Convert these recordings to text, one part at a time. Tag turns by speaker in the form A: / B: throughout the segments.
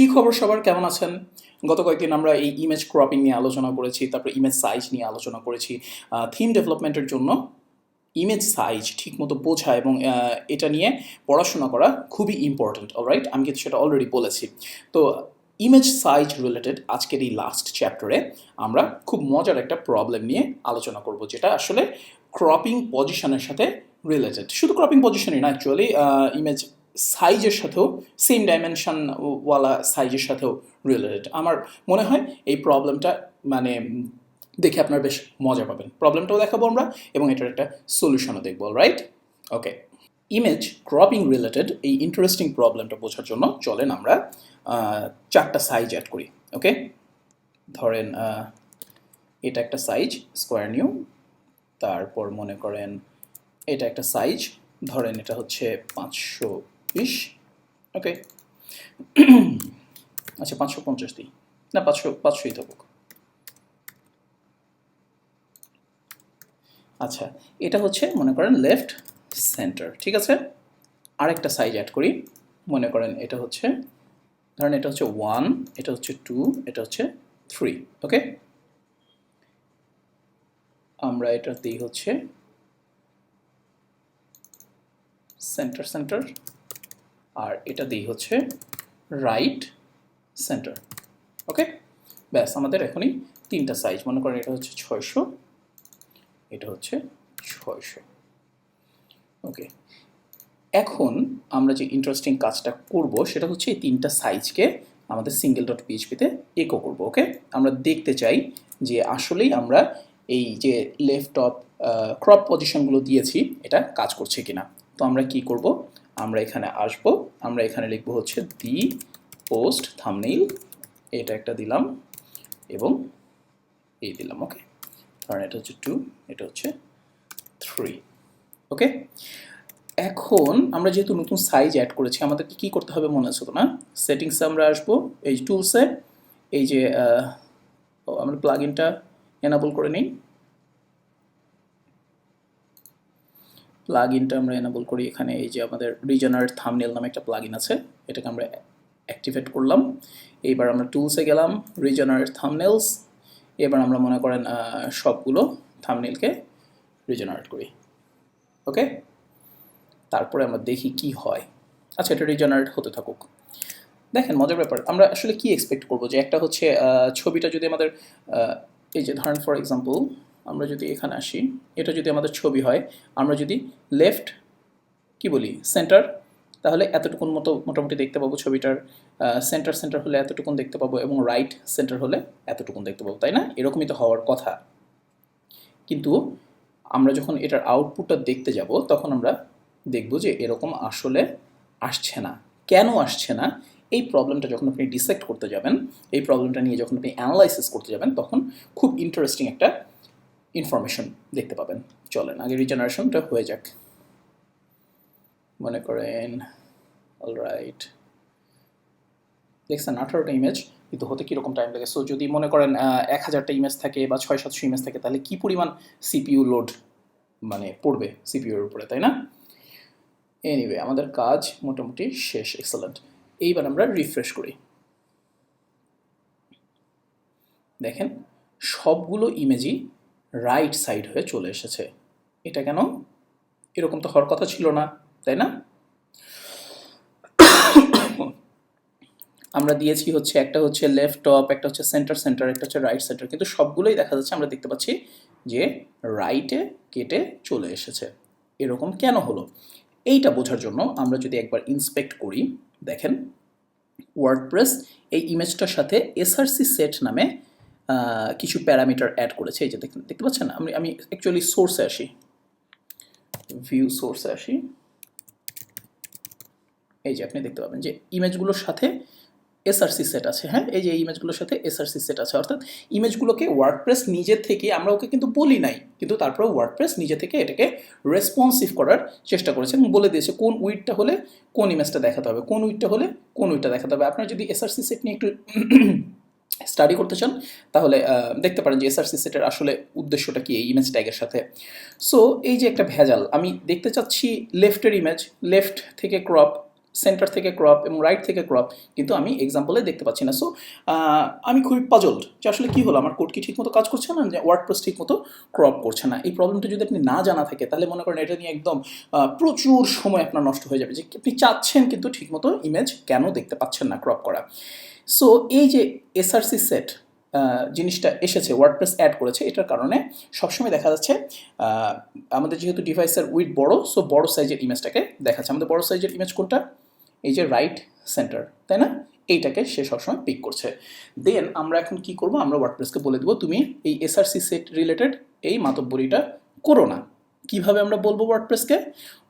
A: কি খবর সবার? কেমন আছেন? গত কয়েকদিন আমরা এই ইমেজ ক্রপিং নিয়ে আলোচনা করেছি, তারপর ইমেজ সাইজ নিয়ে আলোচনা করেছি থিম ডেভেলপমেন্টের জন্য ইমেজ সাইজ ঠিকমতো বোঝা এবং এটা নিয়ে পড়াশোনা করা খুবই ইম্পর্ট্যান্ট অলরাইট আমি কিন্তু সেটা অলরেডি বলেছি। তো ইমেজ সাইজ রিলেটেড আজকের এই লাস্ট চ্যাপ্টারে আমরা খুব মজার একটা প্রবলেম নিয়ে আলোচনা করব, যেটা আসলে ক্রপিং পজিশনের সাথে রিলেটেড শুধু ক্রপিং পজিশনই না অ্যাকচুয়ালি ইমেজ সাইজের সাথেও সেম ডাইমেনশন ওয়ালা সাইজের সাথেও রিলেটেড আমার মনে হয় এই প্রবলেমটা মানে দেখে আপনার বেশ মজা পাবেন। প্রবলেমটাও দেখাবো আমরা এবং এটার একটা সলিউশনও দেখব right okay image cropping related এই ইন্টারেস্টিং প্রবলেমটা বোঝার জন্য চলেন আমরা চারটা সাইজ অ্যাড করি ওকে ধরেন এটা একটা সাইজ স্কোয়ার নিউ তারপর মনে করেন এটা একটা সাইজ ধরেন এটা হচ্ছে পাঁচশো বিশ ওকে আচ্ছা পাঁচশো পঞ্চাশ দিই। না, পাঁচশো, পাঁচশোই থাকুক আচ্ছা এটা হচ্ছে, মনে করেন লেফট সেন্টার ঠিক আছে? আরেকটা সাইজ অ্যাড করি। মনে করেন, এটা হচ্ছে, ধরেন এটা হচ্ছে ওয়ান এটা হচ্ছে টু এটা হচ্ছে থ্রি ওকে আমরা এটা দিই হচ্ছে সেন্টার সেন্টার আর এটা দিই হচ্ছে রাইট সেন্টার ওকে ব্যাস, আমাদের এখনই তিনটা সাইজ মনে করেন এটা হচ্ছে ছয়শো, এটা হচ্ছে ছয়শো ওকে এখন আমরা যে ইন্টারেস্টিং কাজটা করব, সেটা হচ্ছে এই তিনটা সাইজকে আমাদের সিঙ্গেল ডট পিএইচপিতে একো করব ওকে আমরা দেখতে চাই যে আসলেই আমরা এই যে লেফট অফ ক্রপ পজিশনগুলো দিয়েছি, এটা কাজ করছে কিনা। তো আমরা কি করব? আমরা এখানে আসব। আমরা এখানে লিখব হচ্ছে দি পোস্ট থামনেইল এটা একটা দিলাম এবং এই দিলাম ওকে কারণ এটা হচ্ছে টু এটা হচ্ছে থ্রি ওকে এখন আমরা যেহেতু নতুন সাইজ অ্যাড করেছি, আমাদেরকে কি করতে হবে মনে আছে তো না সেটিংসে আমরা আসব, এই টুলসে এই যে আমরা প্লাগ ইনটা এনাবল করে নিই। প্লাগ ইনটা আমরা এনাবল করি এখানে, এই যে আমাদের রিজনারেট থামনেল নামে একটা প্লাগ ইন আছে, এটাকে আমরা অ্যাক্টিভেট করলাম। এইবার আমরা টুলসে গেলাম রিজনারেট থামনেলস এবার আমরা মনে করেন সবগুলো থামনেলকে রিজনারেট করি। ওকে তারপরে আমরা দেখি কি হয়। আচ্ছা এটা রিজেনারেট হতে থাকুক। দেখেন, মজার ব্যাপার, আমরা আসলে কি এক্সপেক্ট করব যে একটা হচ্ছে ছবিটা যদি আমাদের এই যে ধরেন ফর এক্সাম্পল আমরা যদি এখানে আসি, এটা যদি আমাদের ছবি হয়, আমরা যদি লেফট কি বলি সেন্টার তাহলে এতটুকুন মতো মোটামুটি দেখতে পাবো ছবিটার সেন্টার সেন্টার হলে এতটুকুন দেখতে পাবো এবং রাইট সেন্টার হলে এতটুকুন দেখতে পাবো, তাই না? এরকমই তো হওয়ার কথা। কিন্তু আমরা যখন এটার আউটপুটটা দেখতে যাব, তখন আমরা দেখব যে এরকম আসলে আসছে না। কেন আসছে না? এই প্রবলেমটা যখন আপনি ডিসেক্ট করতে যাবেন, এই প্রবলেমটা নিয়ে যখন আপনি অ্যানালাইসিস করতে যাবেন, তখন খুব ইন্টারেস্টিং একটা ইনফরমেশন দেখতে পাবেন। চলেন, আগে রিজেনারেশনটা হয়ে যাক। মনে করেন অলরাইট দেখছেন, আঠারোটা ইমেজ কিন্তু হতে কীরকম টাইম লাগে? সো যদি মনে করেন এক হাজারটা ইমেজ থাকে বা ছয় সাতশো ইমেজ থাকে, তাহলে কী পরিমাণ সিপিইউ লোড মানে পড়বে সিপিইউর উপরে, তাই না? এনিওয়ে আমাদের কাজ মোটামুটি শেষ এক্সেলেন্ট এইবার আমরা রিফ্রেশ করি। দেখেন, সবগুলো ইমেজই রাইট সাইড হয়ে চলে এসেছে। এটা কেন? এরকম তো হওয়ার কথা ছিল না, তাই না? আমরা দিয়েছি হচ্ছে একটা হচ্ছে লেফট টপ একটা হচ্ছে সেন্টার সেন্টার একটা হচ্ছে রাইট সেন্টার কিন্তু সবগুলোই দেখা যাচ্ছে, আমরা দেখতে পাচ্ছি যে রাইটে কেটে চলে এসেছে। এরকম কেন হলো? এইটা বোঝার জন্য আমরা যদি একবার ইন্সপেক্ট করি, দেখেন ওয়ার্ডপ্রেস এই ইমেজটার সাথে এসআরসি সেট নামে কিছু প্যারামিটার অ্যাড করেছে, এই যে দেখতে দেখতে পাচ্ছেন আমি আমি অ্যাকচুয়ালি সোর্সে আসি। ভিউ সোর্সে আসি। এই যে আপনি দেখতে পাবেন যে ইমেজগুলোর সাথে এসআরসি সেট আছে হ্যাঁ? এই যে ইমেজগুলোর সাথে এসআরসি সেট আছে, অর্থাৎ ইমেজগুলোকে ওয়ার্ডপ্রেস নিজে থেকে আমরা ওকে কিন্তু বলি নাই, কিন্তু তারপরে ওয়ার্ডপ্রেস নিজে থেকে এটাকে রেসপন্সিভ করার চেষ্টা করেছে এবং বলে দিয়েছে কোন উইডটা হলে কোন ইমেজটা দেখাতে হবে, কোন উইডটা হলে কোন উইডটা দেখাতে হবে। আপনার যদি এসআরসি সেট নিয়ে একটু স্টাডি করতে চান, তাহলে দেখতে পারেন যে এসআরসি সেটের আসলে উদ্দেশ্যটা কি এই ইমেজ ট্যাগের সাথে। সো এই যে একটা ভেজাল, আমি দেখতে চাচ্ছি লেফটের ইমেজ লেফট থেকে ক্রপ সেন্টার থেকে ক্রপ এবং রাইট থেকে ক্রপ কিন্তু আমি এক্সাম্পলে দেখতে পাচ্ছি না। সো আমি খুবই পাজলড যে আসলে কী হলো, আমার কোড কি ঠিকমতো কাজ করছে না, যে ওয়ার্ডপ্রেস ঠিকমতো ক্রপ করছে না। এই প্রবলেমটা যদি আপনি না জানা থাকে, তাহলে মনে করেন এটা নিয়ে একদম প্রচুর সময় আপনার নষ্ট হয়ে যাবে। যে আপনি চাচ্ছেন কিন্তু ঠিকমতো ইমেজ কেন দেখতে পাচ্ছেন না ক্রপ করা? সো এই যে এসআরসি সেট জিনিসটা এসেছে ওয়ার্ডপ্রেস অ্যাড করেছে, এটার কারণে সবসময় দেখা যাচ্ছে আমাদের যেহেতু ডিভাইসের উইথ বড় সো বড় সাইজের ইমেজটাকে দেখাচ্ছে। আমাদের বড় সাইজের ইমেজ কোনটা? এই যে রাইট সেন্টার তাই না? এইটাকে সে সবসময় পিক করছে। দেন আমরা এখন কি করব? আমরা ওয়ার্ডপ্রেসকে বলে দেবো, তুমি এই এসআরসি সেট রিলেটেড এই মাতব্বরিটা করো না। কীভাবে আমরা বলব ওয়ার্ডপ্রেসকে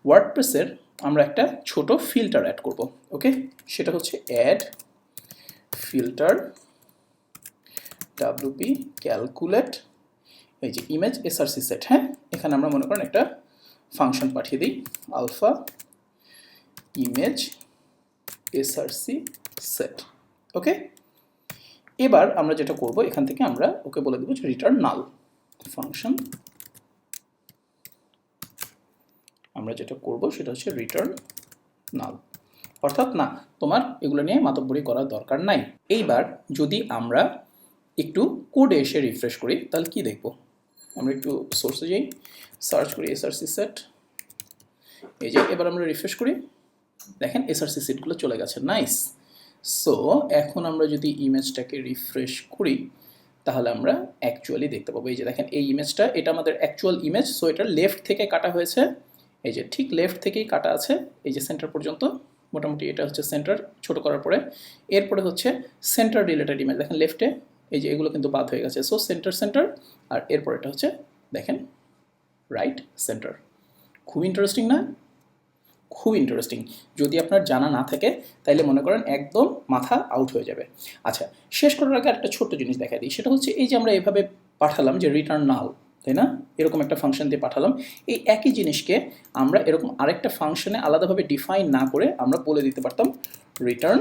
A: ওয়ার্ডপ্রেসের আমরা একটা ছোট ফিল্টার অ্যাড করব ওকে সেটা হচ্ছে অ্যাড ফিল্টার ডাব্লিউপি ক্যালকুলেট এই যে ইমেজ এসআরসি সেট হ্যাঁ? এখানে আমরা মনে করেন একটা ফাংশন পাঠিয়ে দিই alpha image SRC set okay এবার আমরা যেটা করব, এখান থেকে আমরা ওকে বলে দেবো যে রিটার্ন নাল ফাংশন আমরা যেটা করব সেটা হচ্ছে রিটার্ন নাল অর্থাৎ না, তোমার এগুলো নিয়ে মাতব্বরি করার দরকার নাই। এইবার যদি আমরা একটু কোডে এসে রিফ্রেশ করি, তাহলে কি দেখব? আমরা একটু সোর্সে যাই সার্চ করি এসআরসি সেট এই যে, এবার আমরা রিফ্রেশ করি। দেখেন এসআরসি সেটগুলো চলে গেছে। নাইস সো এখন আমরা যদি ইমেজটাকে রিফ্রেশ করি, তাহলে আমরা অ্যাকচুয়ালি দেখতে পাবো। এই যে, দেখেন, এই ইমেজটা এটা আমাদের অ্যাকচুয়াল ইমেজ সো এটা লেফট থেকে কাটা হয়েছে। এই যে, ঠিক লেফট থেকেই কাটা আছে। এই যে সেন্টার পর্যন্ত। মোটামুটি এটা হচ্ছে সেন্টার ছোট করার পরে। এরপরে হচ্ছে সেন্টার রিলেটেড ইমেজ দেখেন লেফটে এই যে এগুলো কিন্তু বাদ হয়ে গেছে। সো সেন্টার সেন্টার আর এরপর এটা হচ্ছে, দেখেন রাইট সেন্টার খুব ইন্টারেস্টিং না? খুব ইন্টারেস্টিং যদি আপনার জানা না থাকে, তাইলে মনে করেন একদম মাথা আউট হয়ে যাবে। আচ্ছা শেষ করার আগে একটা ছোট্ট জিনিস দেখা দিই। সেটা হচ্ছে এই যে আমরা এভাবে পাঠালাম যে রিটার্ন নাল তাই না? এরকম একটা ফাংশন দিয়ে পাঠালাম। এই একই জিনিসকে আমরা এরকম আরেকটা ফাংশনে আলাদাভাবে ডিফাইন না করে আমরা বলে দিতে পারতাম রিটার্ন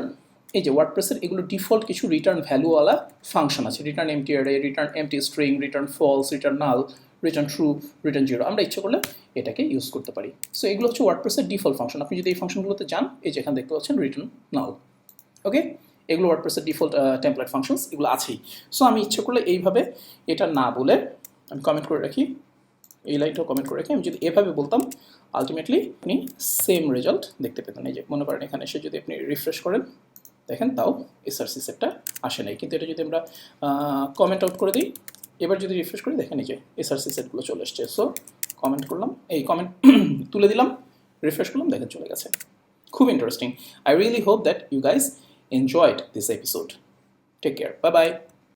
A: এই যে ওয়ার্ডপ্রেসের এগুলো ডিফল্ট কিছু রিটার্ন ভ্যালুওয়ালা ফাংশন আছে। Return empty array return empty string return false return null return true return zero আমরা ইচ্ছে করলে এটাকে ইউজ করতে পারি। সো এগুলো হচ্ছে ওয়ার্ডপ্রেসের ডিফল্ট ফাংশন আপনি যদি এই ফাংশনগুলোতে যান, এই যেখানে দেখতে পাচ্ছেন রিটার্ন নাল ওকে এগুলো ওয়ার্ডপ্রেসের ডিফল্ট টেমপ্লেট ফাংশনস এগুলো আছেই। সো আমি ইচ্ছে করলে এইভাবে এটা না বলে আমি কমেন্ট করে রাখি। এই লাইনটাও কমেন্ট করে রাখি। আমি যদি এভাবে বলতাম আলটিমেটলি আপনি সেম রেজাল্ট দেখতে পেতেন। এই যে মনে করেন এখানে এসে যদি আপনি রিফ্রেশ করেন, দেখেন তাও এসআরসি সেটটা আসে নাই। কিন্তু এটা যদি আমরা কমেন্ট আউট করে দিই, এবার যদি রিফ্রেশ করি, দেখেন এই যে এসআরসি সেটগুলো চলে এসছে। সো কমেন্ট করলাম। এই কমেন্ট তুলে দিলাম রিফ্রেশ করলাম, দেখেন চলে গেছে। খুব interesting I really hope that you guys enjoyed this episode take care bye bye